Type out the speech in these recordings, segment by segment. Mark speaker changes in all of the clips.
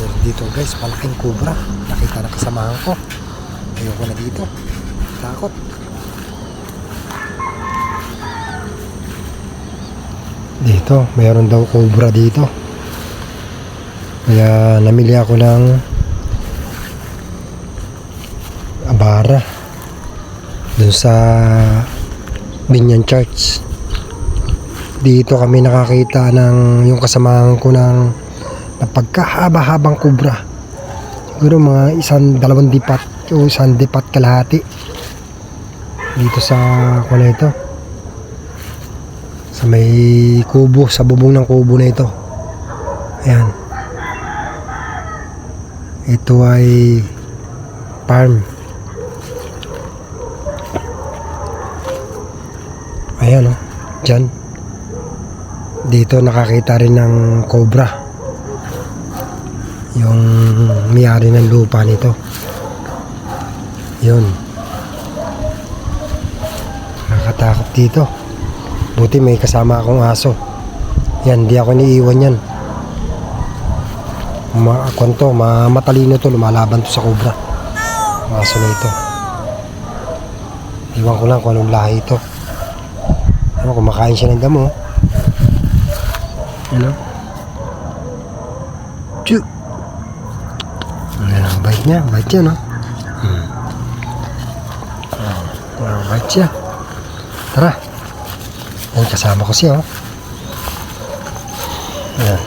Speaker 1: Meron dito guys, malaking kubra. Nakita na kasamahan ko. Ayoko na dito. Takot. Dito, mayroon daw kubra dito. Kaya namili ako ng abara dun sa Binyan Church. Dito kami nakakita ng yung kasamahan ko ng napagkahaba-habang kubra. Siguro mga isang dalawang dipat o isang dipat kalahati. Dito sa kuna ito. Sa may kubo, sa bubong ng kubo na ito. Ayan. Ito ay farm. Ayan o. Diyan. Dito nakakita rin ng cobra. Yung may-ari ng lupa nito. Yun. Nakakatakot dito. Buti may kasama akong aso. Yan, di ako niiwan yan. Ma kwan to, ma matalino to, lumalaban to sa cobra. Ang aso na ito. Iwan ko lang kung anong lahi ito. Ano, kumakain siya ng damo. Ano? Chuk! Bite niya? No? Hmm. Oh, bite siya. Tara. Yan, kasama ko siya, oh. Ayan.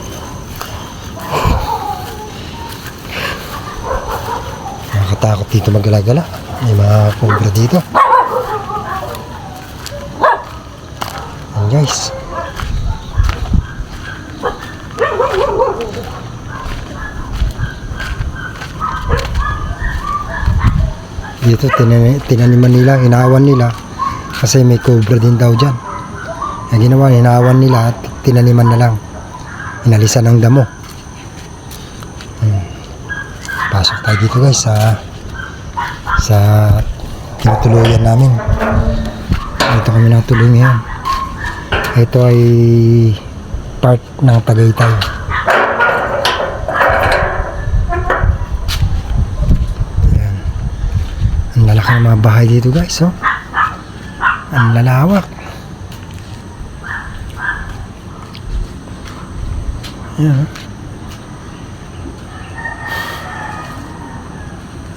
Speaker 1: Nakakatakot dito maggala-gala. May mga cobra dito. Ayan guys. Dito tinani, tinaniman nila, inawan nila kasi may cobra din daw dyan. Ang ginawa, inawan nila at tinaniman na lang. Inalisan ng damo. Hmm. Pasok tayo dito guys sa sa tinutuluyan namin. Dito kami natuloy ngayon. Ito ay part ng Tagaytay. Ayan. Ng mga bahay dito guys, oh. Ang lalawak. Ayan, oh.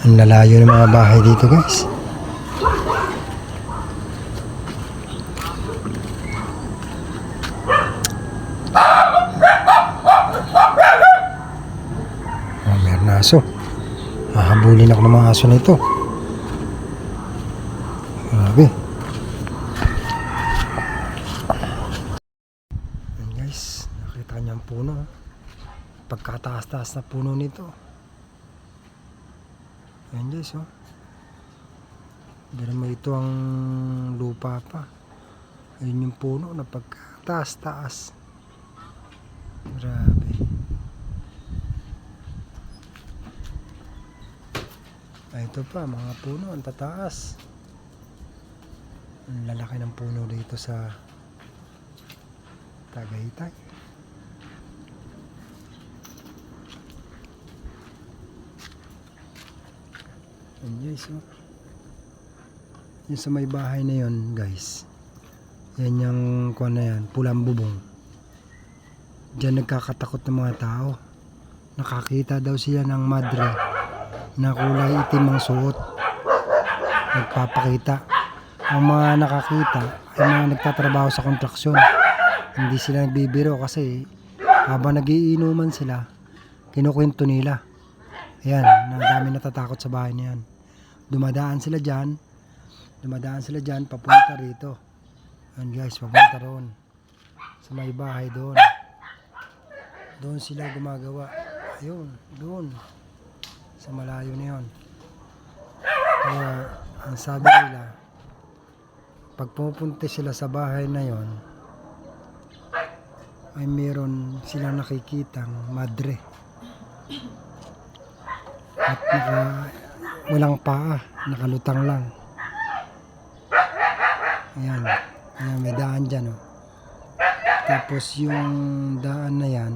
Speaker 1: Ang lalayo ng mga bahay dito guys. Oh, meron na aso. Hahabulin ako ng mga aso na ito. Grabe. Ayan guys, nakita niyo ang puno. oh. Pagkataas-taas na puno nito. Ayan guys, oh. May ito ang lupa pa. Ayun yung puno na pagkataas-taas. Grabe. Ah, ito pa, mga puno, ang tataas. Ang lalaki ng puno dito sa Tagaytay. Yan guys, oh. Yung sa may bahay na yon guys. Yan yung kuha na yan, pulang bubong. Diyan nagkakatakot ng mga tao. Nakakita daw sila ng madre na kulay itim ang suot. Nagpapakita. Ang mga nakakita ay mga nagtatrabaho sa kontraksyon. Hindi sila nagbibiro kasi habang nagiinuman sila, kinukwento nila. Ayan, na dami natatakot sa bahay na yan. Dumadaan sila dyan, dumadaan sila dyan, papunta rito. Ayan guys, papunta roon. Sa may bahay doon. Doon sila gumagawa. Ayun, doon. Sa malayo na yun. Kaya, ang sabi nila, pag pupunta sila sa bahay na yon, ay meron silang nakikitang madre. At naka, walang paa, nakalutang lang. Ayan, ayan may daan dyan. Oh. Tapos yung daan na yan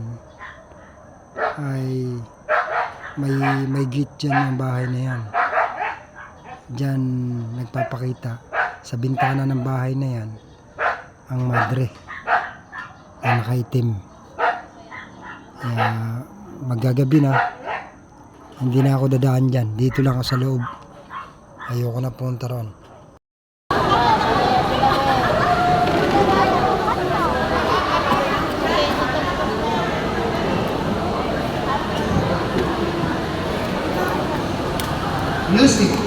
Speaker 1: ay may may gate dyan ng bahay na yan. Diyan nagpapakita sa bintana ng bahay na yan ang madre na nakaitim. Kaya magagabi na, hindi na ako dadaan dyan. Dito lang ako sa loob. Ayoko na punta ron.
Speaker 2: Music.